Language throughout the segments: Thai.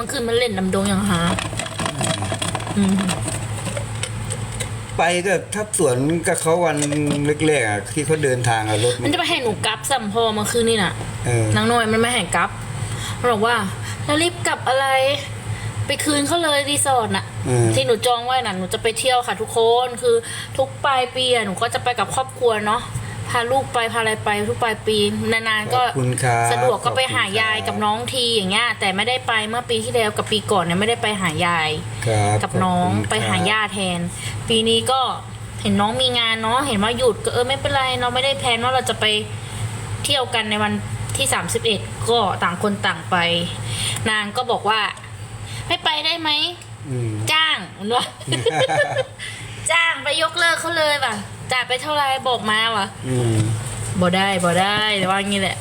มันคือมันเล่นดำดงอย่างหาอืมไปก็ทับสวนกับเขาวันแรกๆอะที่เขาเดินทางอะรถมัมันนจะไปให้หนูกลับสัมพอเมื่อคืนนี่น่ะเออนางน้อยมันไม่ให้กลับมันบอกว่าแล้วรีบกลับอะไร ไปคืนเขาเลยรีสอร์ทน่ะ เออ ที่หนูจองไว้น่ะหนูจะไปเที่ยวค่ะทุกคนคือทุกปลายปีอะหนูก็จะไปกับครอบครัวเนาะ พาลูกไปพาอะไรไปทุกปลายปีนานๆขก็อบคุณครับสะดวกก็ไปขอบคุณหายายครับกับน้องทีอย่างเงี้ยแต่ไม่ได้ไปเมื่อปีที่แล้วกับปีก่อนเนี่ยไม่ได้ไปหายาย ครับกับน้องขบคุณไปหาครับญาติแทน ปีนี้ก็เห็นน้องมีงานเนาะเห็นว่าหยุดก็เออไม่เป็นไร เราไม่ได้แพลนว่าเราจะไปเที่ยวกันในวันที่ 31 ก็ต่างคนต่างไป นางก็บอกว่า ไม่ไปได้ไหม อืม จ้างมันว่า จ้างไปยกเลิกเขาเลยว่ะจ่ายไปเท่าไหรบอกมาว่ะอืมบ่ได้บ่ได้ว่างี้แหละ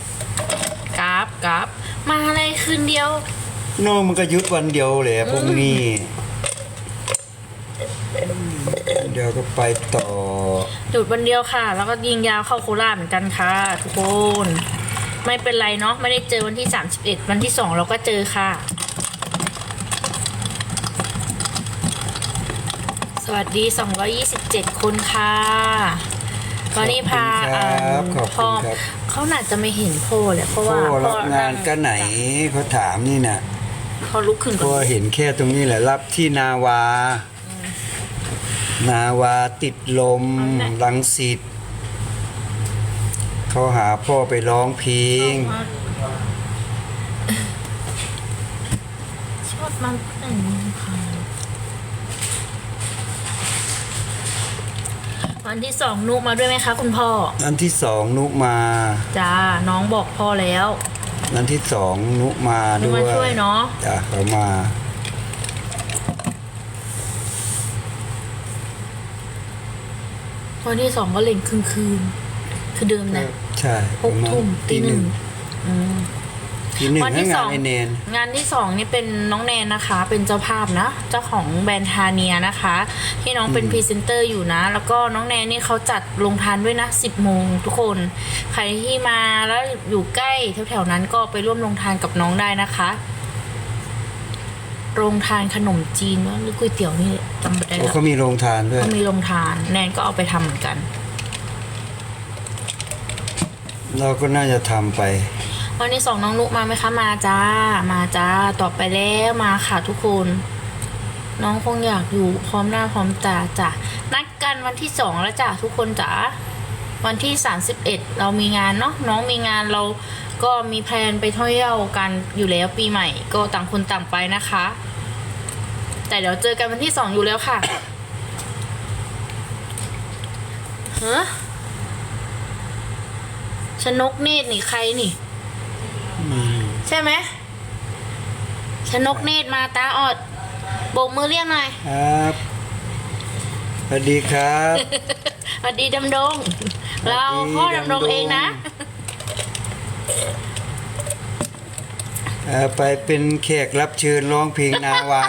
กราฟกราฟมาอะไรคืนเดียว น้องมันก็หยุดวันเดียวเลยพวกนี้ เดี๋ยวก็ไปต่อ หยุดวันเดียวค่ะ แล้วก็ยิงยาวเข้าโคราชเหมือนกันค่ะ ทุกคน ไม่เป็นไรเนาะไม่ได้เจอวันที่ 31 วันที่ 2 เราก็เจอค่ะ วัสดี 227 คนค่ะก็นี่พาขอบคุณครับขอบคุณครับเขาน่าจะไม่เห็นพ่อแหละเพราะว่าพ่อรับพ่งานก็ไหนเขาถามนี่น่ะเขาลุกขึ้นพ่ก่ออนเห็นแค่ตรงนี้แหละรับที่นาวา นาวาติดลมลังสิตเขาหาพ่อไปร้องเพลงชอบมันแต่งค่ะ วันที่สองนุกมาด้วยไหมคะ คุณพ่อ อันที่สองนุมา จ้า น้องบอกพ่อแล้ว อันที่สองนุมานุด้มาวยช่วยเนาะ จ้ะเขามา วันที่สองก็เล่นคืนคืน คือเดิมนะใช่หกทุ่มตีหนึ่งอืม ตีหนึ่งวันให้ที่สงาอนง ไอเนน งานที่สองนี่เป็นน้องแนนนะคะ เป็นเจ้าภาพนะ เจ้าของแบรนด์ทาเนียนะคะ ที่น้องเป็นพรีเซนเตอร์อยู่นะ แล้วก็น้องแนนนี่เขาจัดลงทานด้วยนะ 10โมงทุกคน ใครที่มาแล้วอยู่ใกล้แถวๆนั้นก็ไปร่วมลงทานกับน้องได้นะคะโรงทานขนมจีนวะหรือก๋วยเตี๋ยวนี่จำไม่ได้โอ้แล้ว เขามีโรงทานด้วย ก็มีโรงทาน แนนก็เอาไปทำเหมือนกัน เราก็น่าจะทำไป วันที่สองน้องนุมาไหมคะมาจ้า มาจ้าต่อไปแล้วมาค่ะทุกคน น้องคงอยากอยู่พร้อมหน้าพร้อมตาจ้ะนัดกันวันที่สองแล้วจ้ะทุกคนจ้ะวันที่สามสิบเอ็ดเรามีงานเนาะน้องมีงานเราก็มีแพลนไปเที่ยวกันอยู่แล้วปีใหม่ ก็ต่างคนต่างไปนะคะ แต่เดี๋ยวเจอกันวันที่สองอยู่แล้วค่ะเฮะชนกเนตรนี่ใครนี่ ใช่ไหมชนกเนตรมาตาออดโบกมือเรียกหน่อยครับสวัสดีครับสวัสดีดำดง เราสวัสดีพ่อดำดงดำดงเองนะเอ่อไปเป็นแขกรับเชิญร้องเพลงนาวา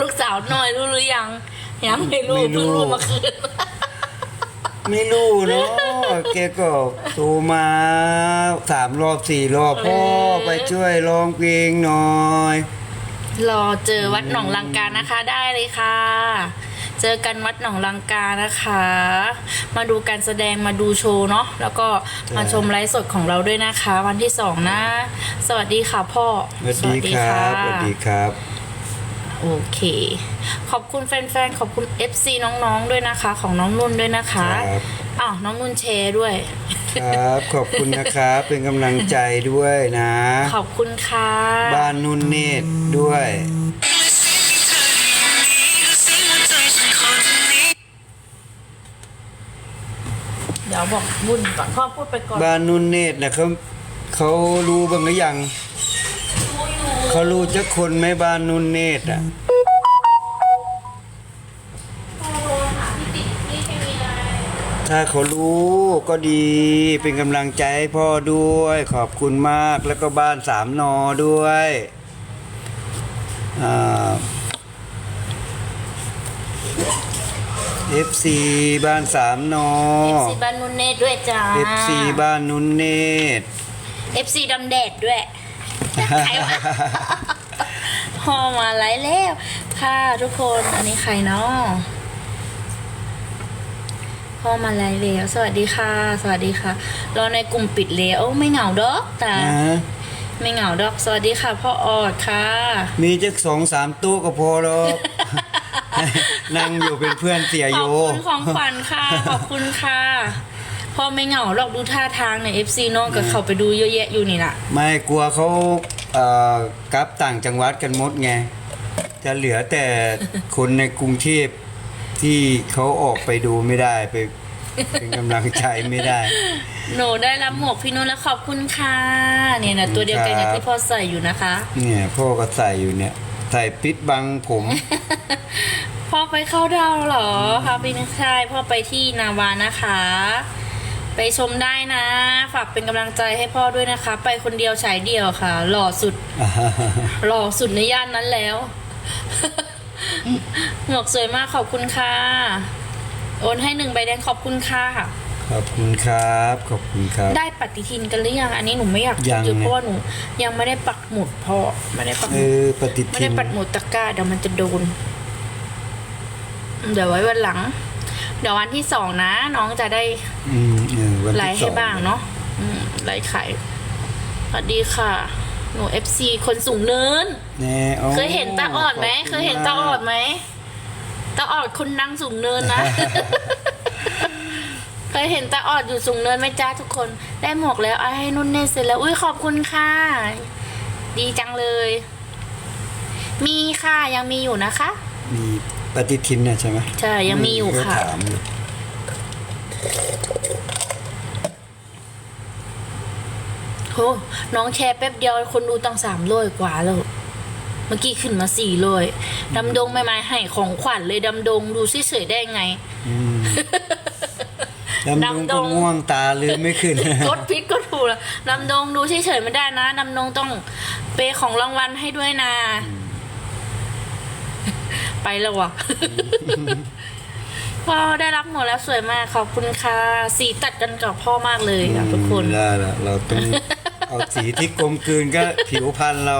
ลูกสาวหน่อยรู้หรือยัง ยังไม่รู้ไม่รู้เพิ่งรู้เมาคืนไม่รู้เนาะ แกก็โทรมาสามรอบสี่รอบพ่อไปช่วยร้องเพลงหน่อย รอเจอวัดหนองลังกานะคะได้เลยค่ะ เจอกันวัดหนองลังกานะคะ มาดูการแสดงมาดูโชว์เนาะแล้วก็มาชมไลฟ์สดของเราด้วยนะคะ วันที่สองนะ สวัสดีค่ะพ่อ สวัสดีครับสวัสดีครับ โอเค ขอบคุณแฟนๆ ขอบคุณ FC น้องๆ ด้วยนะคะ ของน้องนุ่นด้วยนะคะครับ อ้าวน้องนุ่นแชร์ด้วย ครับ ขอบคุณนะครับ เป็นกำลังใจด้วยนะ ขอบคุณค่ะ บ้านนุ่นเนตรด้วย เดี๋ยวบอกบุญก่อนพ่อพูดไปก่อน บ้านนุ่นเนตรนะเขาเขารู้บ้างหรือยัง เขารู้จักคนไหมบ้านนุ่นเนตรอะถ้าเขารู้ก็ดีเป็นกำลังใจให้พ่อด้วย ขอบคุณมากแล้วก็บ้านสามนอด้วยอ่า FC บ้านสามนอ FC บ้านนุ่นเนตรด้วยจ้า FC บ้านนุ่นเนตร FC ดำแดดด้วยอ่ ใครวะพ่อมาไลฟ์แล้วค่ะทุกคนอันนี้ใครเนาะพ่อมาไลฟ์แล้วสวัสดีค่ะ สวัสดีค่ะรอในกลุ่มปิดแล้วไม่เหงาดอกแต่นะไม่เหงาดอกสวัสดีค่ะ พ่อออดค่ะ มีจักสองสามตู้ก็พอแล้วนั่งอยู่เป็นเพื่อนเสียขโยอบคุณของขวัญค่ะ ขอบคุณค่ะพ่อไม่เหงาหรอกดูท่าทางใน FC น้องกับเขาไปดูเยอะแยะอยู่นี่น่ะ ไม่กลัวเขาเอ่อ กลับต่างจังหวัดกันหมดไง จะเหลือแต่คนในกรุงเทพที่เขาออกไปดูไม่ได้ไปเป็นกำลังใจไม่ได้ หนูได้รับหมวกพี่นุ่นแล้วขอบคุณค่ะ เนี่ยนะตัวเดียวกันกับครับที่พ่อใส่อยู่นะคะ เนี่ยพ่อก็ใส่อยู่เนี่ย ใส่ปิดบังผม พ่อไปเข้าดาวน์เหรอคะพี่นักชายพ่อไปที่นาวานะคะ ไปชมได้นะ ฝากเป็นกำลังใจให้พ่อด้วยนะคะ ไปคนเดียวฉายเดียวค่ะ หล่อสุด หล่อสุดในย่านนั้นแล้ว หมวกสวยมากขอบคุณค่ะ โอนให้หนึ่งใบแดงขอบคุณค่ะ ขอบคุณครับ ขอบคุณครับ ได้ปฏิทินกันหรือยัง อันนี้หนูไม่อยากยังพูดเยอะไงเพราะว่าหนู ยังไม่ได้ปักหมุดพอไม่ได้ปักหเอมุด อปฏิไม่ทิได้นปักหมุดตะกร้าเดี๋ยวมันจะโดน เดี๋ยวไว้วันหลัง เดี๋ยววันที่สองนะ น้องจะได้อืมเออวันไลที่ฟ์สให้อง บ้างเนาะอืมไลฟ์ขายสวัสดีค่ะ หนูเอฟซีคนสูงเนิน แน่โเคยเห็นตาออดไหม ขบณเคยเห็นตาออดไหมตาออดคนนั่งสูงเนินนะ เคยเห็นตาออดอยู่สูงเนินไหมจ้าทุกคน ได้หมวกแล้วเอาให้นุ่นเนตเสร็จแล้วอุ้ยขอบคุณค่ะ ดีจังเลย มีค่ะยังมีอยู่นะคะ มีปฏิทินน่ะใช่ไหมใช่ยังมีอยู่ก็ค่ะถามอยู่ โหน้องแชร์แป๊บเดียวคนดูตั้งสามร้อยกว่าแล้ว เมื่อกี้ขึ้นมาสี่ร้อยดำดงไม่มาให้ของขวัญเลยดำดงดูเฉยๆได้ไงอืมดำดงดำดก็งง่วงตาลืมไม่ขึ้นกดพิษก็ถูกแล้วดำดงดูเฉยๆไม่ได้นะดำดงต้องเปย์ของรางวัลให้ด้วยนะ ไปแล้ววะพ่อได้รับหมดแล้วสวยมากขอบคุณค่ะ สีตัดกันกับพ่อมากเลยค่ะทุกคนได้ละเราต้อง เอาสีที่กลมกลืนก็ผิวพรรณเรา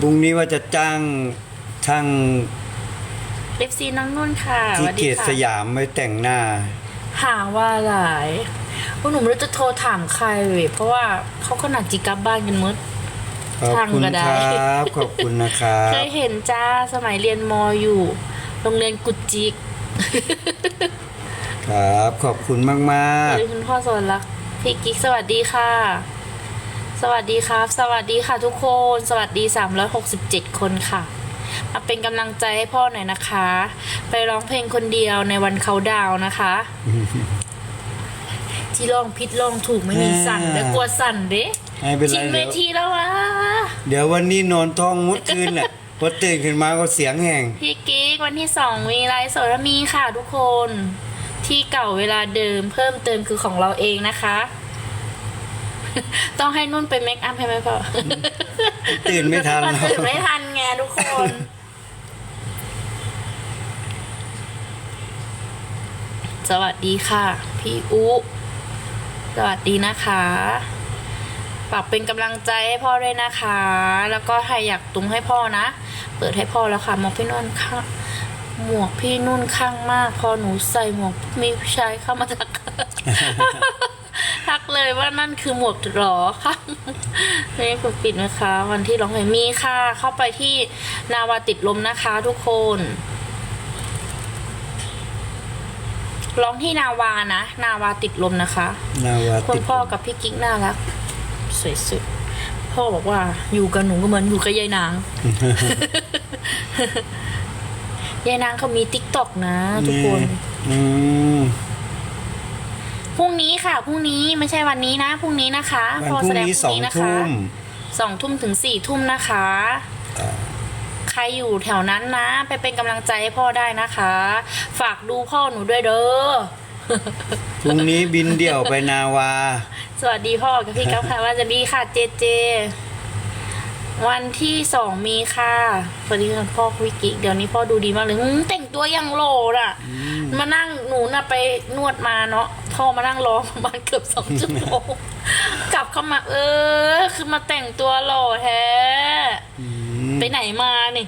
พรุ่งนี้ว่าจะจ้างช่างเอฟซีน้องนุ่นค่ะสที่วัสเกดีตค่ะสยามไว้แต่งหน้า หาว่าหลายพวกหนูไม่รู้จะโทรถามใครเลยเพราะว่าเขาก็หนักจีกลับบ้านกันหมดขอบคุณช่างก็ได้ครับขอบคุณนะครับเคยเห็นจ้าสมัยเรียนมออยู่ โรงเรียนกุจิก ครับ ขอบคุณมากเลยคุณพ่อสวัสดี พี่กิ๊กสวัสดีค่ะ สวัสดีครับ สวัสดีค่ะทุกคน สวัสดี 367 คนค่ะ มาเป็นกำลังใจให้พ่อหน่อยนะคะ ไปร้องเพลงคนเดียวในวันเขาดาวน์นะคะ ที่ร้องผิดร้องถูกไม่มีสั่นแต่กลัวสั่นเด้ๆให้เป็นไรชิงเวเดี๋ยวทีแล้ววะเดี๋ยววันนี้นอนท้องมุดคืนน่ะพอตื่นขึ้นมาก็เสียงแห้งพี่กิ๊กวันที่สองมีไลฟ์สดและมีค่ะทุกคน ที่เก่าเวลาเดิมเพิ่มเติมคือของเราเองนะคะ ต้องให้นุ่นไปเมคอัพให้ไหมพ่อตื่นไม่ทันมันหรอกตื่นไม่ทันไงทุกคนสวัสดีค่ะ พี่อุสวัสดีนะคะฝากเป็นกำลังใจให้พ่อด้วยนะคะ แล้วก็ใครอยากตุงให้พ่อนะ เปิดให้พ่อแล้วค่ะหมวกพี่นุ่นค่ะ หมวกพี่นุ่นข้างมาก พอหนูใส่หมวกมีผู้ชายเข้ามาทัก ทักเลยว่านั่นคือหมวกหรอค่ะนี่คุณปิดไหมคะ วันที่ร้องเพลงมีค่ะ เข้าไปที่นาวาติดลมนะคะทุกคนร้องที่นาวานะ นาวาติดลมนะคะ นาวาคุติณดพ่อกับพี่กิ๊กน่ารักสวยสุดพ่อบอกว่าอยู่กับหนูก็เหมือนอยู่กับยายนาง ยายนางเขามีติ๊กต็อกนะ ทุกคน อืม พรุ่งนี้ค่ะ พรุ่งนี้ไม่ใช่วันนี้นะ พรุ่งนี้นะคะวันพ่อพรุ่แสงดงนี้พสอรุ่งงนี้นะคะทุ่มสองทุ่มถึงสี่ทุ่มนะคะอ่าใครอยู่แถวนั้นนะ ไปเป็นกำลังใจให้พ่อได้นะคะ ฝากดูพ่อหนูด้วยเด้อ พรุ่งนี้บินเดี่ยวไปนาวา สวัสดีพ่อกับพี่กั๊บค่ะว่าจะมีค่ะเจเจ วันที่สองมีค่ะสวัสดีค่ะพ่อวิกิเดี๋ยวนี้พ่อดูดีมากเลยหืมแต่งตัวอย่างโหลอะ มานั่งหนูน่ะไปนวดมาเนาะพ่อมานั่งรอประมาณเกือบสองชั่วโมงกลับเข้ามา เออ คือมาแต่งตัวหล่อแท้อืมไปไหนมานี่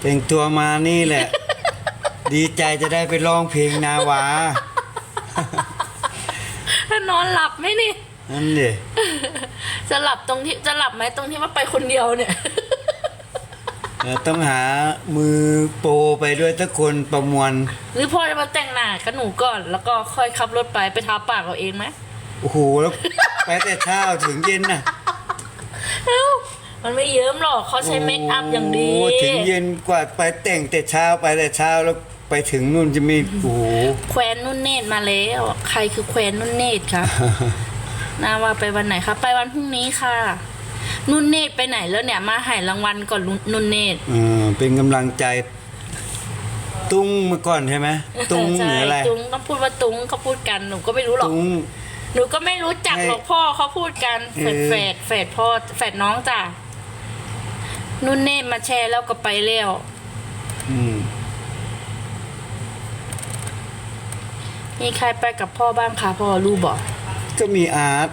แต่งตัวมานี่แหละ ดีใจจะได้ไปร้องเพลงนาวาถ้านอนหลับไหมนี่ นั่นเลยจะหลับตรงที่จะหลับไหมตรงที่ว่าไปคนเดียวเนี่ยต้องหามือโปรไปด้วยทุกคนประมวล หรือพ่อจะมาแต่งหน้ากับหนูก่อน แล้วก็ค่อยขับรถไปไปทาปากเอาเองไหมโอ้โหแล้วไปแต่เช้าถึงเย็นน่ะเอ้ามันไม่เยิ้มหรอกเขาใช้เมคอัพอย่างดีโถึงเย็นกว่าไปแต่งแต่เช้าไปแต่เช้าแล้วไปถึงนู่นจะมีโอ้โห แควนนุ่นเนตรมาแล้ว ใครคือแควนนุ่นเนตรคะ นาว่าไปวันไหนคะ ไปวันพรุ่งนี้ค่ะ นุ่นเนตรไปไหนแล้วเนี่ย มาใหายรางวัลก่อนนุ่นเนตรเออเป็นกำลังใจ ตุ้งมาก่อนใช่ไหมตุ้งใช่หรืออะไรตุ้งต้องพูดว่าตุ้งเขาพูดกันหนูก็ไม่รู้หรอกตุ้ง หนูก็ไม่รู้จักให้หรอกพ่อเขาพูดกันแฝดเออแฝดแฝดพ่อแฝดน้องจ้ะนุ่นเนตรมาแชร์แล้วก็ไปแล้วอืมมีใครไปกับพ่อบ้างคะพ่อรู้บอก ก็มีอาร์ต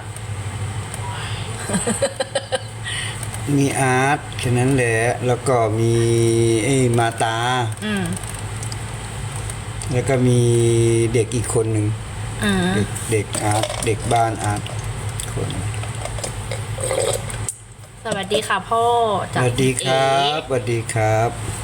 มีอาร์ตแค่นั้นแหละ แล้วก็มีไอ้มาตา อืมแล้วก็มีเด็กอีกคนหนึ่งอืมเด็กเด็กอาร์ตเด็กบ้านอาร์ตคนสวัสดีค่ะพ่อสจากวัสดีครับเอ๋สวัสดีครับ